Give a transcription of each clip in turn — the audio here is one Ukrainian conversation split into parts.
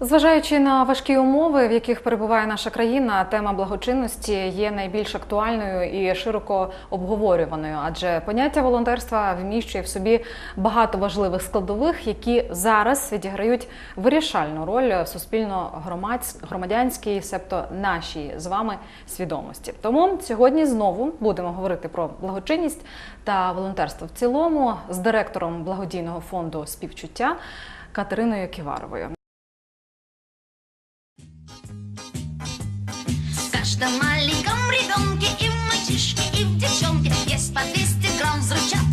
Зважаючи на важкі умови, в яких перебуває наша країна, тема благочинності є найбільш актуальною і широко обговорюваною, адже поняття волонтерства вміщує в собі багато важливих складових, які зараз відіграють вирішальну роль в суспільно громадянській, себто нашій з вами свідомості. Тому сьогодні знову будемо говорити про благочинність та волонтерство в цілому з директором благодійного фонду співчуття Катериною Ківаровою. Каждом маленьком ребенке и в мальчишке, и в девчонке Есть по 200 грамм взрывчатки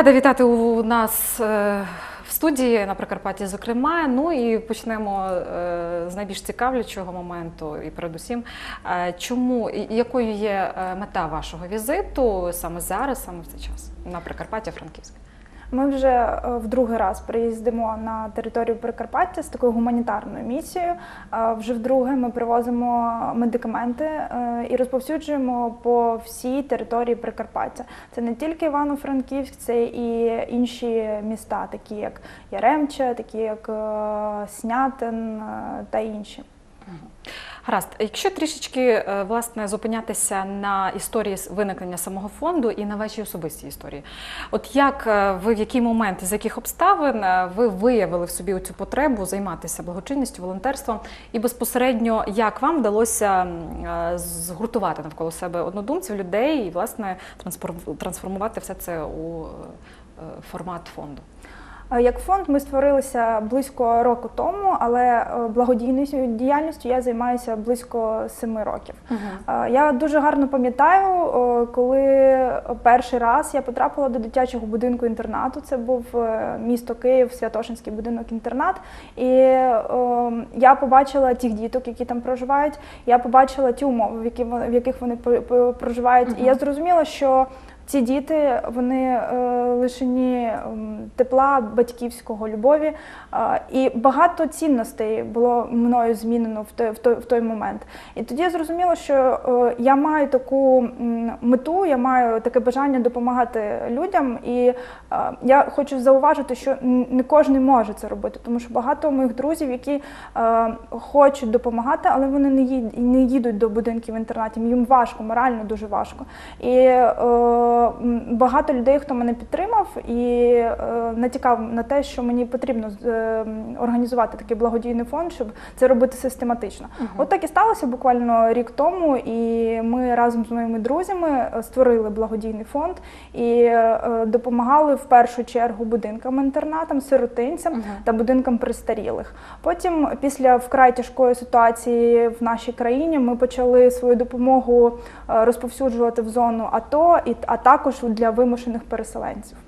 Рада вітати у нас е, в студії на Прикарпатті, зокрема. Ну і почнемо е, з найбільш цікавлячого моменту, і передусім, е, чому і якою є мета вашого візиту саме зараз, саме в цей час на Прикарпаття Франківське? Ми вже е, в другий раз приїздимо на територію Прикарпаття з такою гуманітарною місією. Е, Вже вдруге ми привозимо медикаменти е, і розповсюджуємо по всій території Прикарпаття. Це не тільки Івано-Франківськ, це і інші міста, такі як Яремча, такі як Снятин та інші. Гаразд, якщо трішечки е, власне зупинятися на історії виникнення самого фонду і на вашій особистій історії, от як е, ви в який момент, з яких обставин е, ви виявили в собі цю потребу займатися благочинністю, волонтерством, і безпосередньо як вам вдалося згуртувати навколо себе однодумців, людей і власне трансформ- трансформувати все це у формат фонду? Е, Як фонд ми створилися близько року тому, але е, благодійною діяльністю я займаюся близько семи років. Е, Я дуже гарно пам'ятаю, коли перший раз я потрапила до дитячого будинку інтернату. Це був місто Київ, Святошинський будинок інтернат. І я побачила тих діток, які там проживають. Я побачила ті умови, в яких вони проживають. І я зрозуміла, що ці діти вони е, лишені тепла, батьківського любові, е, і багато цінностей було мною змінено в той, момент. І тоді я зрозуміла, що е, я маю таку мету, я маю таке бажання допомагати людям. І я хочу зауважити, що не кожен може це робити, тому що багато моїх друзів, які хочуть допомагати, але вони не їдуть до будинків інтернатів. Їм важко, морально дуже важко. І багато людей, хто мене підтримав і е, натякав на те, що мені потрібно е, організувати такий благодійний фонд, щоб це робити систематично. От так і сталося буквально рік тому, і ми разом з моїми друзями е, створили благодійний фонд і допомагали в першу чергу будинкам інтернатам, сиротинцям та будинкам престарілих. Потім, після вкрай тяжкої ситуації в нашій країні, ми почали свою допомогу розповсюджувати в зону АТО, і а також для вимушених переселенців.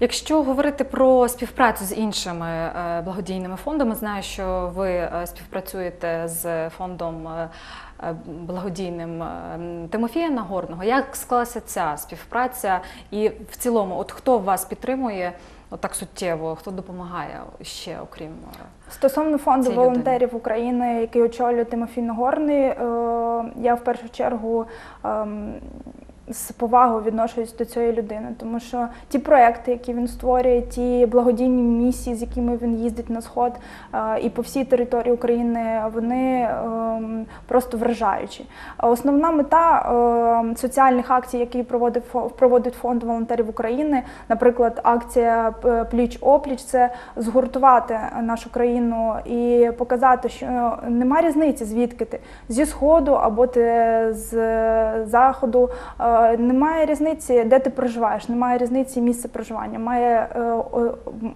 Якщо говорити про співпрацю з іншими е, благодійними фондами, знаю, що ви е, співпрацюєте з фондом е, благодійним Тимофія Нагорного. Як склалася ця співпраця? І в цілому, от хто вас підтримує от так суттєво, хто допомагає ще окрім Стосовно фонду волонтерів України, який очолює Тимофій Нагорний, я в першу чергу ем, з повагою відношусь до цієї людини, тому що ті проекти, які він створює, ті благодійні місії, з якими він їздить на сход е, і по всій території України, вони ем, просто вражаючі. Основна мета ем, соціальних акцій, які проводить проводить фонд волонтерів України, наприклад, акція е, пліч опліч, це згуртувати нашу країну і показати, що нема різниці, звідки ти зі сходу або ти з заходу. Немає різниці, де ти проживаєш, немає різниці місця проживання. Має, е,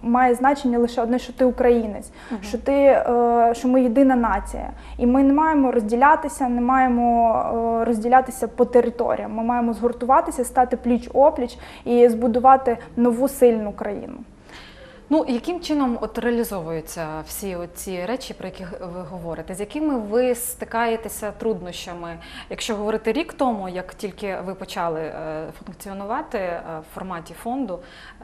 має значення лише одне, що ти українець, що ти е, що ми єдина нація, і ми не маємо розділятися, не маємо е, розділятися по територіям. Ми маємо згуртуватися, стати пліч опліч і збудувати нову сильну країну. Ну, яким чином от реалізовуються всі ці речі, про які ви говорите? З якими ви стикаєтеся труднощами? Якщо говорити рік тому, як тільки ви почали е, функціонувати е, в форматі фонду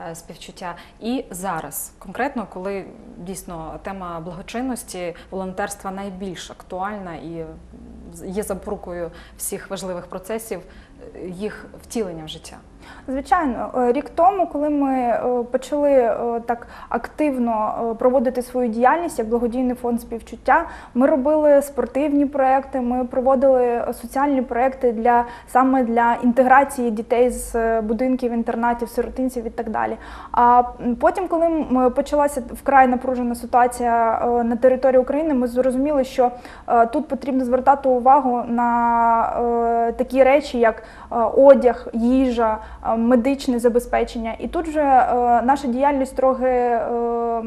е, співчуття, і зараз, конкретно, коли дійсно тема благочинності, волонтерства найбільш актуальна і є запорукою всіх важливих процесів їх втілення в життя? Звичайно, е, рік тому, коли ми е, почали е, так активно проводити свою діяльність як благодійний фонд співчуття, ми робили спортивні проекти, ми проводили соціальні проекти для саме для інтеграції дітей з будинків, інтернатів, сиротинців і так далі. А потім, коли почалася вкрай напружена ситуація на території України, ми зрозуміли, що тут потрібно звертати увагу на такі речі, як одяг, їжа, медичне забезпечення. І тут вже е, наша діяльність трохи е,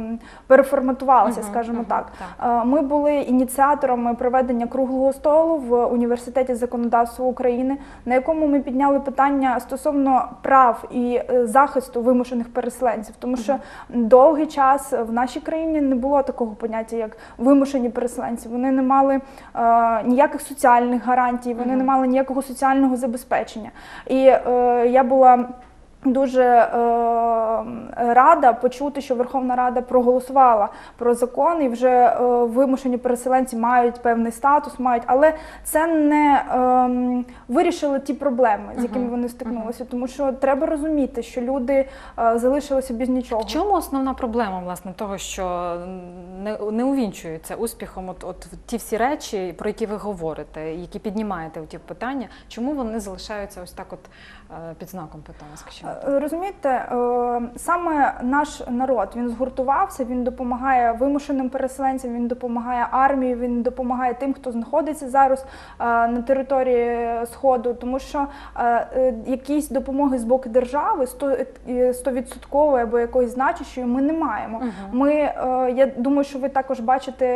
переформатувалася, Мгм, скажімо мгм, так. так. Е, Ми були ініціаторами проведення круглого столу в університеті законодавства України, на якому ми підняли питання стосовно прав і е, захисту вимушених переселенців, тому що довгий час в нашій країні не було такого поняття, як вимушені переселенці. Вони не мали е, ніяких соціальних гарантій, вони не мали ніякого соціального забезпечення. І е, я була. Дуже е, рада почути, що Верховна Рада проголосувала про закон, і вже е, вимушені переселенці мають певний статус, мають, але це не е, вирішило ті проблеми, з якими вони стикнулися. Тому що треба розуміти, що люди е, залишилися без нічого. В чому основна проблема власне того, що не, не увінчується успіхом? От, от ті всі речі, про які ви говорите, які піднімаєте у ті питання, чому вони залишаються ось так, от під знаком питання? Скажімо, так? Е, Розумієте, е, саме наш народ він згуртувався, він допомагає вимушеним переселенцям, він допомагає армії, він допомагає тим, хто знаходиться зараз е, на території сходу, тому що е, е, якісь допомоги з боку держави сто- е, стовідсоткової або якоїсь значущої ми не маємо. Ми е, я думаю, що ви також бачите,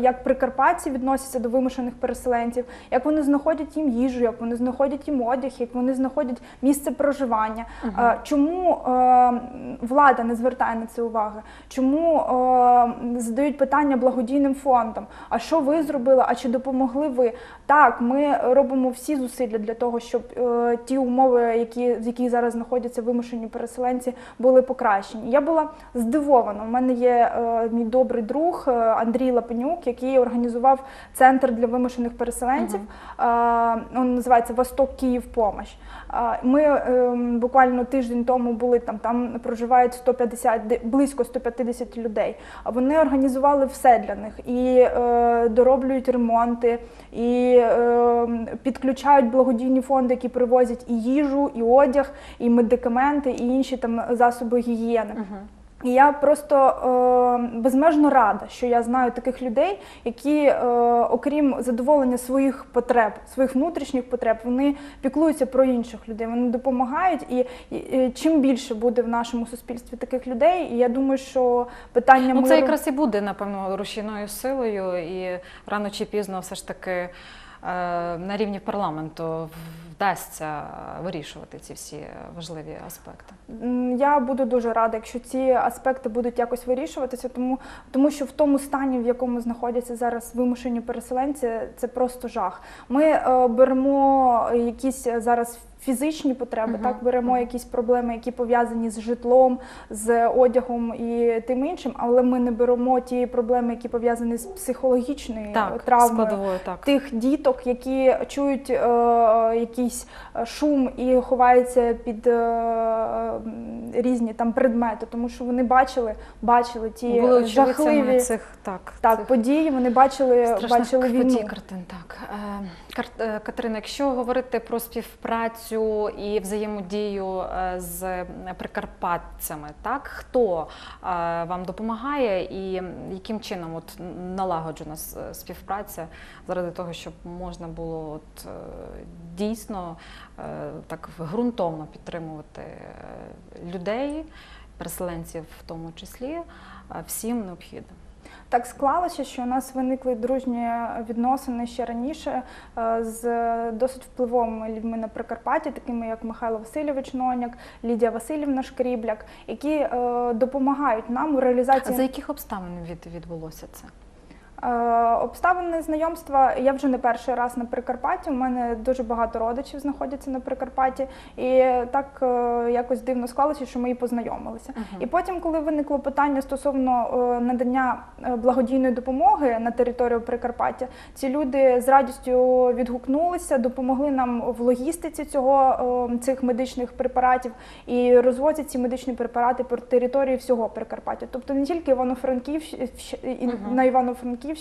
як прикарпатці відносяться до вимушених переселенців, як вони знаходять їм їжу, як вони знаходять їм одяг, як вони знаходять місце проживання. Угу. Чому е, влада не звертає на це уваги? Чому е, задають питання благодійним фондам? А що ви зробили? А чи допомогли ви? Так, ми робимо всі зусилля для того, щоб е, ті умови, які в яких зараз знаходяться вимушені переселенці, були покращені. Я була здивована. У мене є е, мій добрий друг е, Андрій Лапенюк, який організував центр для вимушених переселенців. Е, він називається Восток Київ Помощ. Е, Ми е, буквально тиждень тому були там. Там проживають 150, де- близько 150 людей. Вони організували все для них і е, дороблюють ремонти, і е, підключають благодійні фонди, які привозять і їжу, і одяг, і медикаменти, і інші там засоби гігієни. І я просто е, безмежно рада, що я знаю таких людей, які, е, окрім задоволення своїх потреб, своїх внутрішніх потреб, вони піклуються про інших людей, вони допомагають. І, і, і чим більше буде в нашому суспільстві таких людей, і я думаю, що питання Ну, миру... це якраз і буде, напевно, рушійною силою, і рано чи пізно все ж таки на рівні парламенту вдасться вирішувати ці всі важливі аспекти. Я буду дуже рада, якщо ці аспекти будуть якось вирішуватися, тому, тому що в тому стані, в якому знаходяться зараз вимушені переселенці, це просто жах. Ми е, беремо якісь зараз фізичні потреби. Так беремо якісь проблеми, які пов'язані з житлом, з одягом і тим іншим, але ми не беремо ті проблеми, які пов'язані з психологічною Так, травмою складовою, так. тих діток, які чують е, якийсь е, шум і ховаються під е, різні там предмети, тому що вони бачили, бачили ті Були жахливі цих так, так, цих події, вони бачили, страшних бачили війну. картин. Так Е, е, Катерина, якщо говорити про співпрацю і взаємодію е, з прикарпатцями, так хто е, вам допомагає і яким чином от налагоджена співпраця заради того, щоб можна було от е, дійсно так ґрунтовно підтримувати людей, переселенців в тому числі, всім необхідним. Так склалося, що у нас виникли дружні відносини ще раніше е, з досить впливовими людьми на Прикарпатті, такими як Михайло Васильович Ноняк, Лідія Васильівна Шкрібляк, які е, допомагають нам у реалізації за яких обставин від, відбулося це? Е, Обставини знайомства я вже не перший раз на Прикарпатті. У мене дуже багато родичів знаходяться на Прикарпатті, і так е, якось дивно склалося, що ми і познайомилися. І потім, коли виникло питання стосовно е, надання благодійної допомоги на територію Прикарпаття, ці люди з радістю відгукнулися, допомогли нам в логістиці цього цих медичних препаратів і розвозять ці медичні препарати по території всього Прикарпаття. Тобто не тільки Івано-Франківщ і на Івано-Франківщині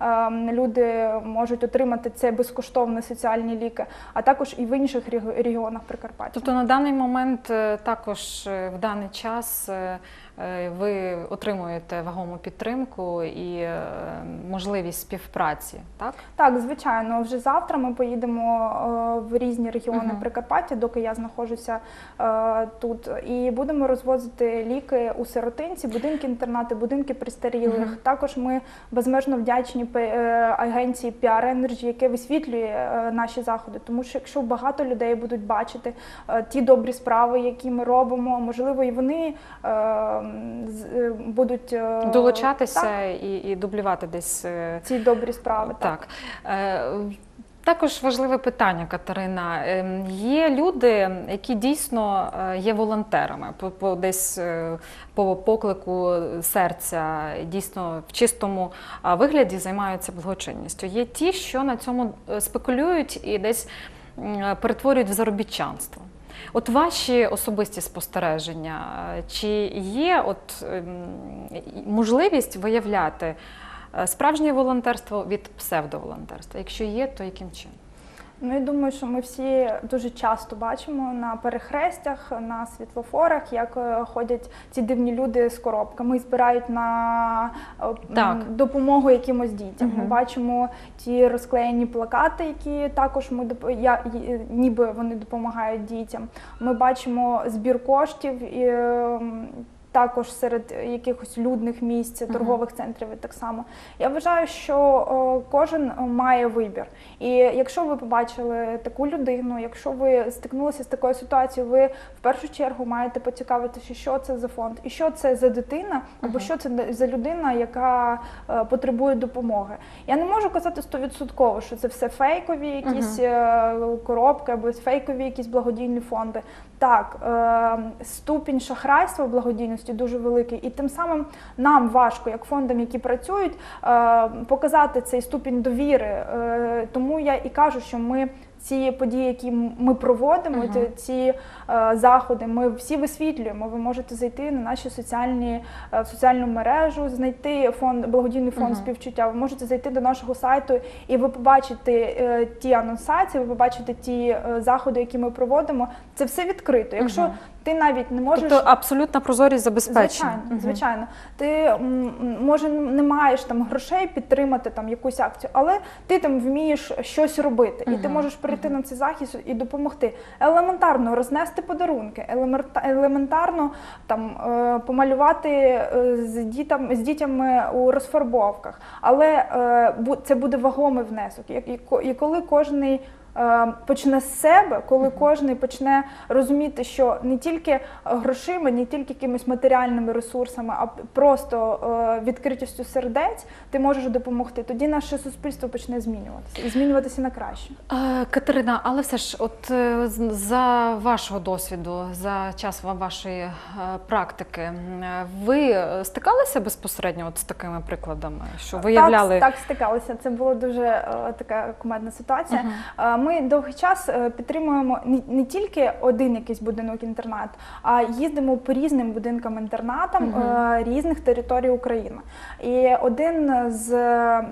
е, люди можуть отримати це безкоштовно соціальні ліки, а також і в інших регіонах Прикарпаття. Тобто на даний момент е, також е, в даний час е, ви отримуєте вагому підтримку і е, можливість співпраці, так? Так, звичайно, вже завтра ми поїдемо е, в різні регіони Мгм. Прикарпаття, доки я знаходжуся е, тут, і будемо розвозити ліки у сиротинці, будинки інтернати, будинки престарілих. Мгм. Також ми безмежно вдячні е, агенції PR Energy, яке висвітлює е, наші заходи. Тому що якщо багато людей будуть бачити е, ті добрі справи, які ми робимо, можливо, і вони е, е, будуть е, Долучатися так, і, і дублювати десь. е, ці добрі справи. Так. Е, Також важливе питання, Катерина. Ем, Є люди, які дійсно е, є волонтерами, по, по десь е, по поклику серця, дійсно в чистому вигляді займаються благочинністю. Є ті, що на цьому е, спекулюють і десь перетворюють в заробітчанство. От ваші особисті спостереження, е, чи є от ем, можливість виявляти е, справжнє волонтерство від псевдоволонтерства? Якщо є, то яким чином? Ну, я думаю, що ми всі дуже часто бачимо на перехрестях, на світлофорах, як е, ходять ці дивні люди з коробками і збирають на е, Так. допомогу якимось дітям. Ми бачимо ті розклеєні плакати, які також ми я, ніби вони допомагають дітям. Ми бачимо збір коштів і. Також серед якихось людних місць, торгових центрів і так само. Я вважаю, що кожен має вибір. І якщо ви побачили таку людину, якщо ви стикнулися з такою ситуацією, ви в першу чергу маєте поцікавитися, що це за фонд, і що це за дитина, або що це за людина, яка е, потребує допомоги. Я не можу казати стовідсотково, що це все фейкові якісь е, коробки або фейкові якісь благодійні фонди. Так, е, ступінь шахрайства в благодійності дуже великий, і тим самим нам важко, як фондам, які працюють, е, показати цей ступінь довіри. Е, тому я і кажу, що ми. Ці події, які ми проводимо, Мгм. ці- е, заходи, ми всі висвітлюємо. Ви можете зайти на наші соціальні е, соціальну мережу, знайти фонд благодійний фонд Мгм. співчуття. Ви можете зайти до нашого сайту, і ви побачите е, ті анонсації, ви побачите ті е, заходи, які ми проводимо. Це все відкрито. Якщо Мгм. Ти навіть не можеш Тобто абсолютна прозорість забезпечена. Звичайно, звичайно. Ти може не маєш там грошей підтримати там якусь акцію, але ти там вмієш щось робити, і ти можеш прийти на цей захід і допомогти. Елементарно рознести подарунки, елементарно там е, помалювати е, з дітям з дітями у розфарбовках. Але е, це буде вагомий внесок. І коли кожний почне з себе, коли кожен почне розуміти, що не тільки е, грошима, не тільки якимись матеріальними ресурсами, а просто е, відкритістю сердець ти можеш допомогти. Тоді наше суспільство почне змінюватися і змінюватися на краще. Е, Катерина, але все ж, от за вашого досвіду, за час вашої практики, ви стикалися безпосередньо от з такими прикладами, що виявляли Так, так стикалися. Це була дуже така кумедна ситуація. Е, Ми довгий час е, підтримуємо не, не тільки один якийсь будинок інтернат, а їздимо по різним будинкам інтернатам угу. різних територій України. І один з е,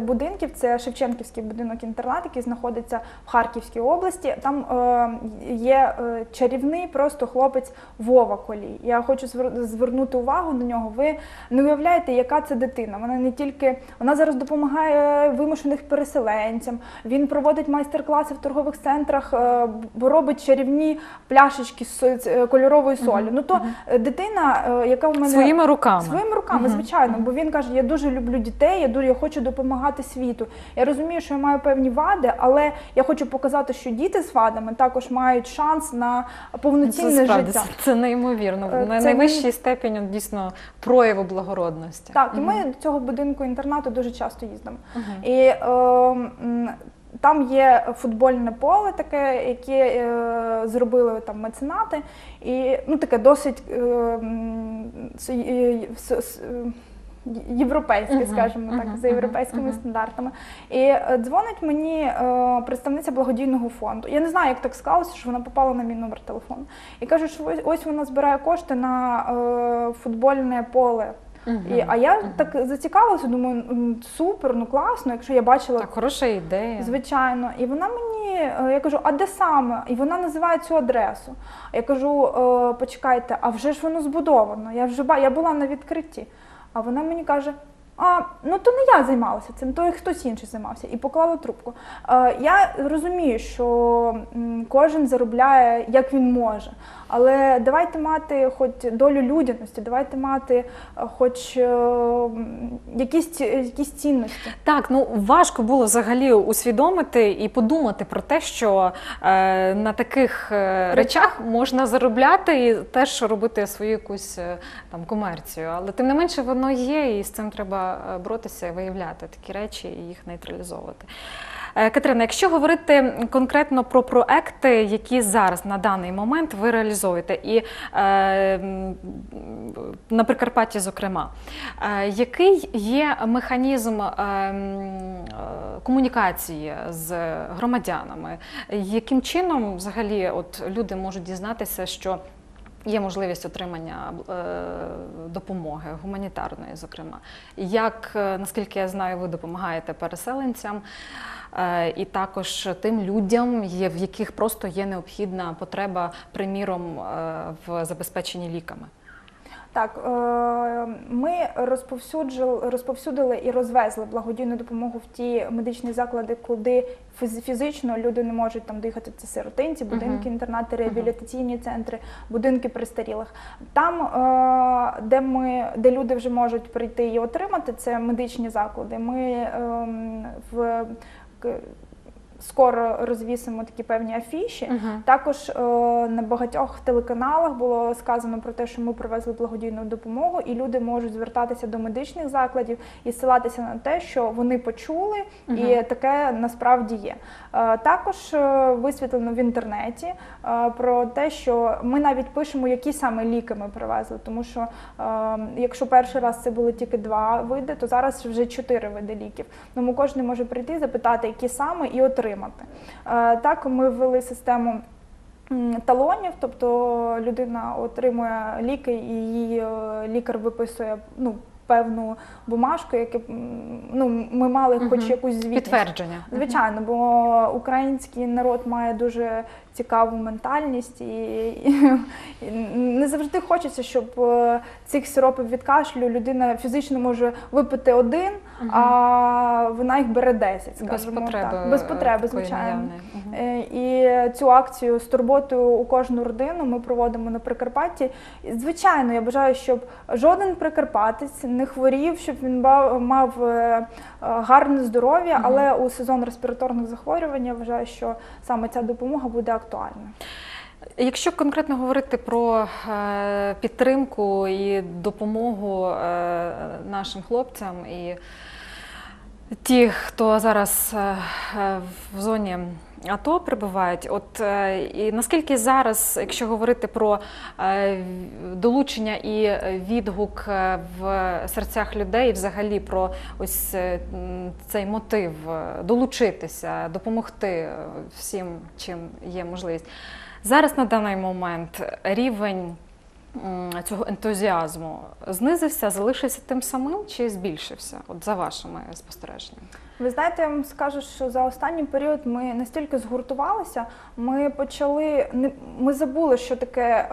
будинків це Шевченківський будинок інтернат, який знаходиться в Харківській області. Там е, є е, чарівний просто хлопець Вова Колій. Я хочу звер- звернути увагу на нього. Ви не уявляєте, яка це дитина. Вона не тільки вона зараз допомагає вимушених переселенцям. Він проводить майстер-класи в торгових центрах, е, робить чарівні пляшечки з е, кольоровою солі. Ну то е, дитина, е, яка в мене своїми руками. Своїми руками, звичайно, бо він каже: я дуже люблю дітей, я дуже я хочу допомагати світу. Я розумію, що я маю певні вади, але я хочу показати, що діти з вадами також мають шанс на повноцінне Це справді життя. це, це неймовірно. Е, На це найвищий степінь дійсно прояву благородності. Так, і ми до цього будинку інтернату дуже часто їздимо. І е, там є футбольне поле, таке, яке е, зробили там меценати, і ну таке досить е, м, с- е, с- Європейське, скажімо так, за європейськими стандартами. І е, дзвонить мені е, представниця благодійного фонду. Я не знаю, як так склалося, що вона попала на мій номер телефону. І каже, що ось, ось вона збирає кошти на е, футбольне поле. Мгм. І, а я так зацікавилася, думаю, супер, ну класно, якщо я бачила. Так, хороша ідея. Звичайно, і вона мені, я кажу, а де саме? І вона називає цю адресу. Я кажу, «Е, почекайте, а вже ж воно збудовано. Я вже я була на відкритті. А вона мені каже: а ну то не я займалася цим, то хтось інший займався. І поклала трубку. Е, я розумію, що кожен заробляє як він може. Але давайте мати хоч долю людяності, давайте мати е, хоч е, якісь, якісь цінності. Так, ну важко було взагалі усвідомити і подумати про те, що е, на таких е, речах можна заробляти і теж робити свою якусь е, там комерцію. Але тим не менше воно є, і з цим треба е, боротися і виявляти такі речі і їх нейтралізовувати. Е, Катерина, якщо говорити конкретно про проекти, які зараз на даний момент ви реалізуєте, і е, на Прикарпатті, зокрема, е, який є механізм е, е, комунікації з громадянами? Яким чином взагалі от люди можуть дізнатися, що Є можливість отримання е, допомоги гуманітарної, зокрема. Як, е, наскільки я знаю, ви допомагаєте переселенцям е, і також тим людям, в яких просто є необхідна потреба, приміром, в забезпеченні ліками. Так, е, ми розповсюдили і розвезли благодійну допомогу в ті медичні заклади, куди фіз- фізично люди не можуть там доїхати. Це сиротинці, будинки, інтернати, реабілітаційні центри, будинки престарілих. Там, е, де ми, де люди вже можуть прийти і отримати, це медичні заклади. Ми ем, в Скоро розвісимо такі певні афіші. Мгм. Також е, на багатьох телеканалах було сказано про те, що ми привезли благодійну допомогу, і люди можуть звертатися до медичних закладів і ссилатися на те, що вони почули, і таке насправді є. Е, також е, висвітлено в інтернеті е, про те, що ми навіть пишемо, які саме ліки ми привезли, тому що е, якщо перший раз це були тільки два види, то зараз вже чотири види ліків. Тому кожен може прийти, запитати, які саме, і отримати. Е, Так, ми ввели систему. Талонів, тобто людина отримує ліки, і її е, лікар виписує ну, певну бумажку, яке ну, ми мали хоч якусь звітність. Підтвердження. Звичайно, бо український народ має дуже цікаву ментальність, і, і, і не завжди хочеться, щоб е, цих сиропів від кашлю людина фізично може випити один, а вона їх бере 10, Без скажімо потреби, так. Без потреби, звичайно. Е, І цю акцію з турботою у кожну родину ми проводимо на Прикарпатті. І, Звичайно, я бажаю, щоб жоден прикарпатець не хворів, щоб він мав е, гарне здоров'я, але у сезон респіраторних захворювань я вважаю, що саме ця допомога буде актуальною. Якщо конкретно говорити про е, підтримку і допомогу е, нашим хлопцям і ті, хто зараз е, в зоні АТО перебувають, от е, і наскільки зараз, якщо говорити про е, долучення і відгук е, в серцях людей, взагалі про ось цей мотив долучитися, допомогти всім, чим є можливість. Зараз на даний момент рівень цього ентузіазму знизився, залишився тим самим чи збільшився? От за вашими спостереженнями. Ви знаєте, я вам скажу, що за останній період ми настільки згуртувалися, ми почали ми забули, що таке е,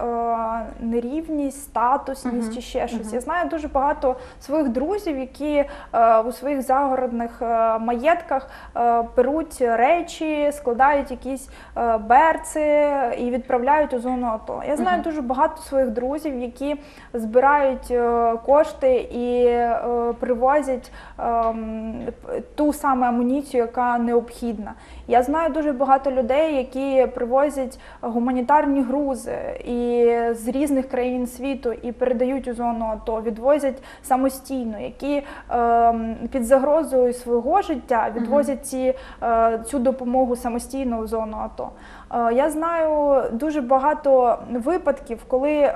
нерівність, статусність Мгм, чи ще щось. мгм. Я знаю дуже багато своїх друзів, які е, у своїх загородних е, маєтках е, перуть речі, складають якісь е, берци і відправляють у зону АТО. Я знаю Мгм. дуже багато своїх друзів, які збирають е, кошти і е, привозять п- ту саме амуніцію, яка необхідна. Я знаю дуже багато людей, які привозять гуманітарні грузи і з різних країн світу і передають у зону АТО, відвозять самостійно, які ем, під загрозою свого життя відвозять ці, е, цю допомогу самостійно у зону АТО. Е, Я знаю дуже багато випадків, коли е,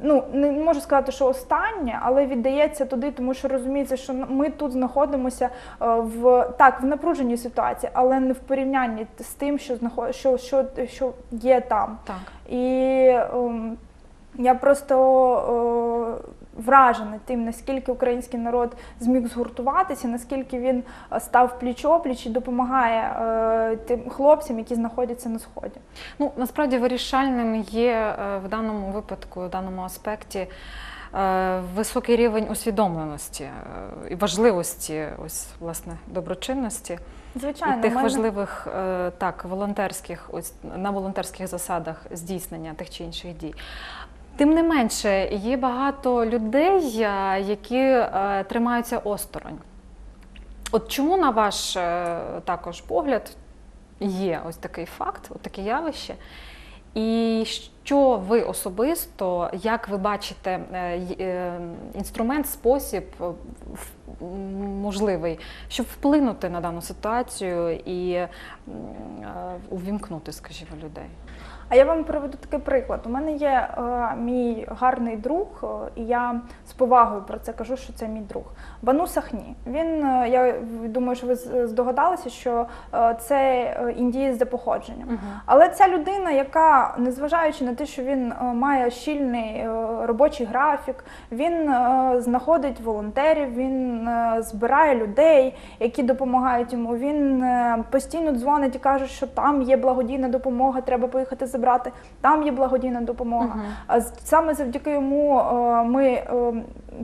ну не можу сказати, що останнє, але віддається туди, тому що розуміється, що ми тут знаходимося е, в так в напруженій ситуації, але не в порівнянні з тим, що знаход... що, що, що є там. Так. І ем, я просто е, вражена тим, наскільки український народ зміг згуртуватися, наскільки він е, став пліч-опліч і допомагає е, тим хлопцям, які знаходяться на сході. Ну насправді вирішальним є е, в даному випадку, в даному аспекті. Високий рівень усвідомленості і важливості ось власне доброчинності Звичайно, і тих мене- важливих так волонтерських, ось на волонтерських засадах здійснення тих чи інших дій. Тим не менше, є багато людей, е, які е, тримаються осторонь. От чому, на ваш е, також погляд, є ось такий факт, от таке явище? І що ви особисто, як ви бачите інструмент, спосіб можливий, щоб вплинути на дану ситуацію і увімкнути, скажімо, людей? А я вам приведу такий приклад. У мене є е, мій гарний друг, е, і я з повагою про це кажу, що це мій друг. Бану Сахні. Він, е, я думаю, що ви здогадалися, що е, це е, індієць за походженням. Але ця людина, яка, незважаючи на те, що він е, має щільний е, робочий графік, він е, знаходить волонтерів, він е, збирає людей, які допомагають йому. Він е, постійно дзвонить і каже, що там є благодійна допомога, треба поїхати забрати. Там є благодійна допомога. З- саме завдяки йому е, ми е,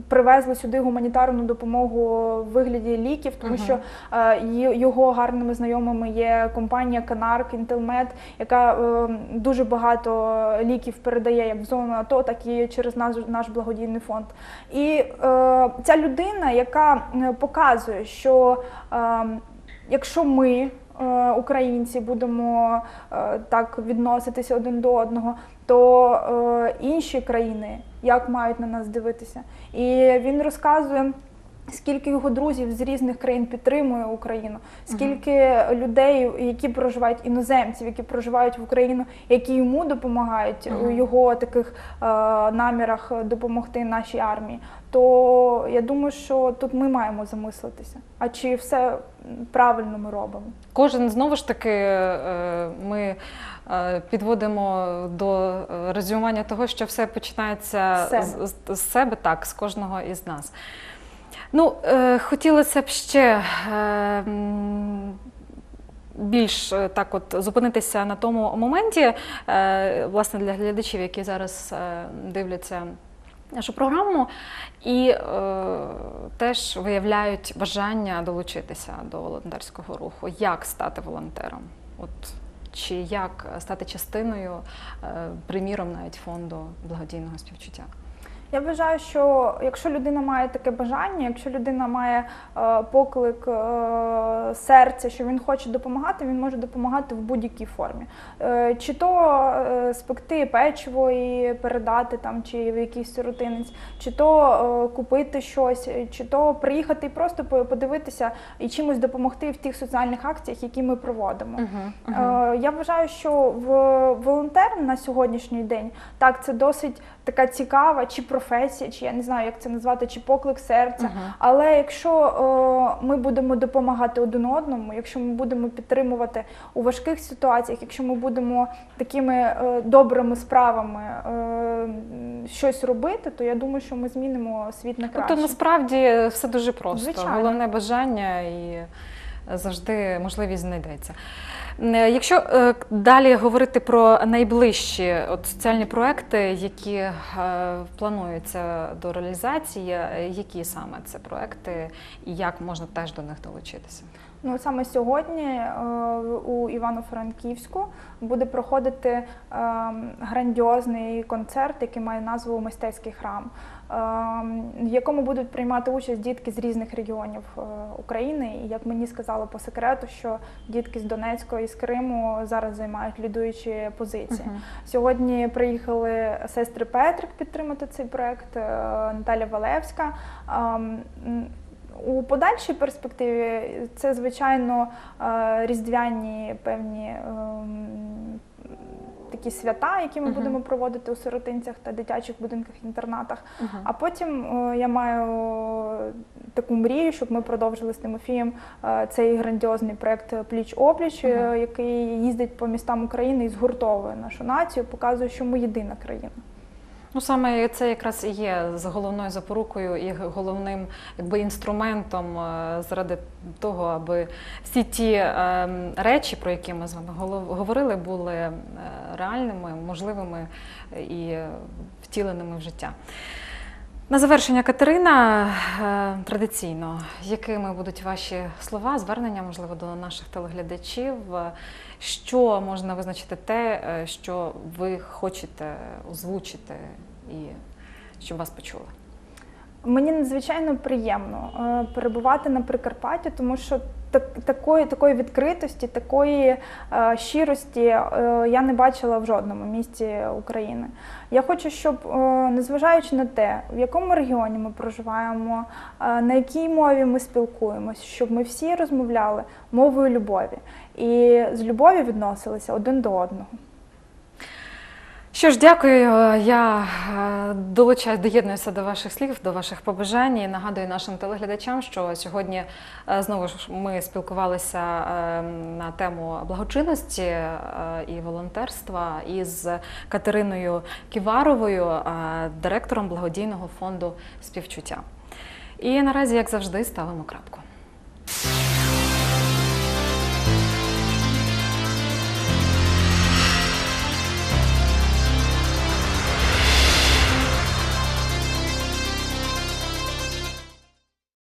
привезли сюди гуманітарну допомогу в вигляді ліків, тому Мгм. що е, його гарними знайомими є компанія Канарк Інтелмед, яка дуже багато ліків передає як в зону АТО, так і через наш, наш благодійний фонд. І ця людина, яка показує, що е, якщо ми. Е, Українці будемо е, так відноситися один до одного, то е, інші країни як мають на нас дивитися. І він розказує. Скільки його друзів з різних країн підтримує Україну, скільки людей, які проживають іноземців, які проживають в Україну, які йому допомагають у його таких е, намірах допомогти нашій армії, то я думаю, що тут ми маємо замислитися. А чи все правильно ми робимо? Кожен знову ж таки е, ми е, підводимо до резюмування того, що все починається з, з- з себе, так, з кожного із нас. Ну, е, хотілося б ще е, більш е, так от зупинитися на тому моменті, е, власне, для глядачів, які зараз е, дивляться нашу програму, і е, теж виявляють бажання долучитися до волонтерського руху. Як стати волонтером? От чи як стати частиною, приміром, навіть фонду благодійного співчуття? Я вважаю, що якщо людина має таке бажання, якщо людина має е, поклик е, серця, що він хоче допомагати, він може допомагати в будь-якій формі. Е, чи то е, спекти печиво і передати там, чи в якийсь сиротинець, чи то е, купити щось, чи то приїхати і просто подивитися і чимось допомогти в тих соціальних акціях, які ми проводимо. Е, Я вважаю, що в волонтер на сьогоднішній день так це досить така цікава чи професія, чи я не знаю, як це назвати, чи поклик серця. Але якщо е, ми будемо допомагати один одному, якщо ми будемо підтримувати у важких ситуаціях, якщо ми будемо такими е, добрими справами е, м, щось робити, то я думаю, що ми змінимо світ на краще. Тобто насправді все дуже просто. Звичайно. Головне бажання і завжди можливість знайдеться. Е, Якщо е, далі говорити про найближчі от, соціальні проекти, які е, плануються до реалізації, які саме це проекти і як можна теж до них долучитися? Ну саме сьогодні у Івано-Франківську буде проходити е, грандіозний концерт, який має назву Мистецький храм, в якому будуть приймати участь дітки з різних регіонів е, України. І як мені сказали по секрету, що дітки з Донецького і з Криму зараз займають лідуючі позиції. Сьогодні приїхали сестри Петрик підтримати цей проект, е, Наталя Валевська. Ем, у подальшій перспективі це, звичайно, е, різдвяні певні ем, такі свята, які ми Мгм. будемо проводити у сиротинцях та дитячих будинках-інтернатах. А потім е, я маю таку мрію, щоб ми продовжили з Тимофієм е, цей грандіозний проект Пліч-опліч, е, Мгм. який їздить по містам України і згуртовує нашу націю, показує, що ми єдина країна. Ну саме це якраз і є з головною запорукою і головним якби інструментом е, заради того, аби всі ті е, речі, про які ми з вами говорили, були е, реальними, можливими і втіленими в життя. На завершення Катерина традиційно, якими будуть ваші слова, звернення, можливо, до наших телеглядачів? Що можна визначити те, е, що ви хочете озвучити і щоб вас почули? Мені надзвичайно приємно е, перебувати на Прикарпатті, тому що такої, такої відкритості, такої е, щирості е, я не бачила в жодному місті України. Я хочу, щоб, е, незважаючи на те, в якому регіоні ми проживаємо, е, на якій мові ми спілкуємося, щоб ми всі розмовляли мовою любові і з любові відносилися один до одного. Що ж, дякую. Е, Я е, долучаю, доєднуюся до ваших слів, до ваших побажань. І нагадую нашим телеглядачам, що сьогодні е, знову ж ми спілкувалися е, на тему благочинності і волонтерства із Катериною Ківаровою, директором благодійного фонду співчуття. І наразі, як завжди, ставимо крапку.